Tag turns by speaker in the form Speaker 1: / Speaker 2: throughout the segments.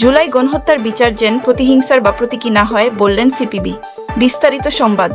Speaker 1: জুলাই গণহত্যার বিচার যেন প্রতিহিংসার বা প্রতীকী না হয়, বললেন সিপিবি। বিস্তারিত সংবাদ।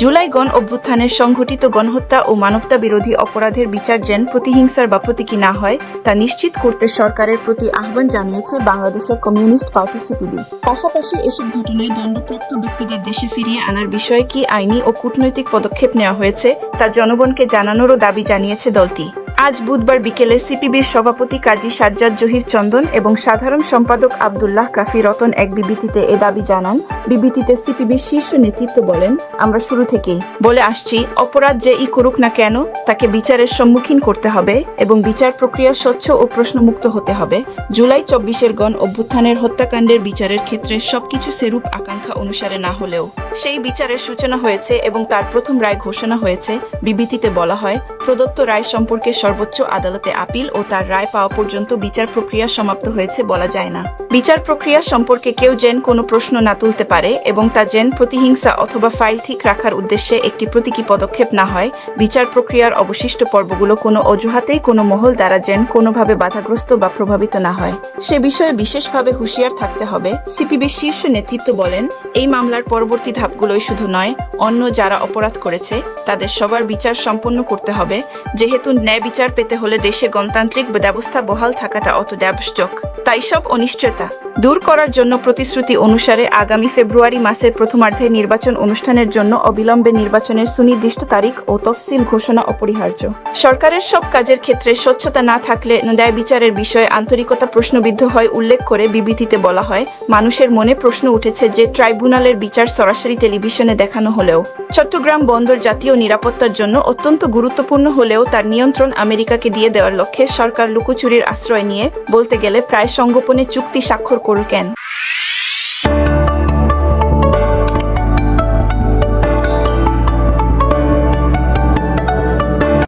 Speaker 1: জুলাই গণ অভ্যুত্থানের সংঘটিত গণহত্যা ও মানবতা বিরোধী অপরাধের বিচার যেন প্রতিহিংসার বা প্রতীকী না হয়, তা নিশ্চিত করতে সরকারের প্রতি আহ্বান জানিয়েছে বাংলাদেশের কমিউনিস্ট পার্টি সিপিবি। পাশাপাশি এসব ঘটনায় দণ্ডপ্রাপ্ত ব্যক্তিদের দেশে ফিরিয়ে আনার বিষয়ে কি আইনি ও কূটনৈতিক পদক্ষেপ নেওয়া হয়েছে, তা জনগণকে জানানোরও দাবি জানিয়েছে দলটি। আজ বুধবার বিকেলে সিপিবির সভাপতি কাজী সাজ্জাদ জহির চন্দন এবং সাধারণ সম্পাদক আবদুল্লাহ কাফি রতন এক বিবৃতিতে এ দাবি জানান। বিবৃতিতে সিপিবির শীর্ষ নেতৃত্ব বলেন, আমরা শুরু থেকেই বলে আসছি, অপরাধ যে ই করুক না কেন, তাকে বিচারের সম্মুখীন করতে হবে এবং বিচার প্রক্রিয়া স্বচ্ছ ও প্রশ্নমুক্ত হতে হবে। জুলাই চব্বিশের গণ অভ্যুত্থানের হত্যাকাণ্ডের বিচারের ক্ষেত্রে সবকিছু সেরূপ আকাঙ্ক্ষা অনুসারে না হলেও সেই বিচারের সূচনা হয়েছে এবং তার প্রথম রায় ঘোষণা হয়েছে। বিবৃতিতে বলা হয়, প্রদত্ত রায় সম্পর্কে সর্বোচ্চ আদালতে আপিল ও তার রায় পাওয়া পর্যন্ত বিচার প্রক্রিয়া সমাপ্ত হয়েছে বলা যায় না। বিচার প্রক্রিয়া সম্পর্কে কেউ যেন কোনো প্রশ্ন না তুলতে পারে এবং তা যেন প্রতিহিংসা অথবা ফাইল ঠিক রাখার উদ্দেশ্যে একটি প্রতীকী পদক্ষেপ না হয়। বিচার প্রক্রিয়ার অবশিষ্ট পর্বগুলো কোনো অজুহাতেই কোনো মহল দ্বারা যেন কোনোভাবে বাধাগ্রস্ত বা প্রভাবিত না হয়। সে বিষয়ে বিশেষভাবে হুঁশিয়ার থাকতে হবে সিপিবির শীর্ষ নেতৃত্ব বলেন, এই মামলার পরবর্তী ধাপগুলোই শুধু নয়, অন্য যারা অপরাধ করেছে, তাদের সবার বিচার সম্পন্ন করতে হবে, যেহেতু ন্যায় বিচার পেতে হলে দেশে গণতান্ত্রিক ব্যবস্থা বহাল থাকাটা অত আবশ্যক। তাই সব অনিশ্চয়তা দূর করার জন্য প্রতিশ্রুতি অনুসারে আগামী ফেব্রুয়ারি মাসের প্রথমার্ধে নির্বাচন অনুষ্ঠানের জন্য অবিলম্বে নির্বাচনের সুনির্দিষ্ট তারিখ ও তফসিল ঘোষণা অপরিহার্য। সরকারের সব কাজের ক্ষেত্রে স্বচ্ছতা না থাকলে ন্যায় বিচারের বিষয়ে আন্তরিকতা প্রশ্নবিদ্ধ হয় উল্লেখ করে বিবৃতিতে বলা হয়, মানুষের মনে প্রশ্ন উঠেছে যে ট্রাইব্যুনালের বিচার সরাসরি টেলিভিশনে দেখানো হলেও। চট্টগ্রাম বন্দর জাতীয় নিরাপত্তার জন্য অত্যন্ত গুরুত্বপূর্ণ হলেও তার নিয়ন্ত্রণ আমেরিকাকে দিয়ে দেওয়ার লক্ষ্যে সরকার লুকোচুরির আশ্রয় নিয়ে বলতে গেলে প্রায় সংগোপনে চুক্তি স্বাক্ষর করল কেন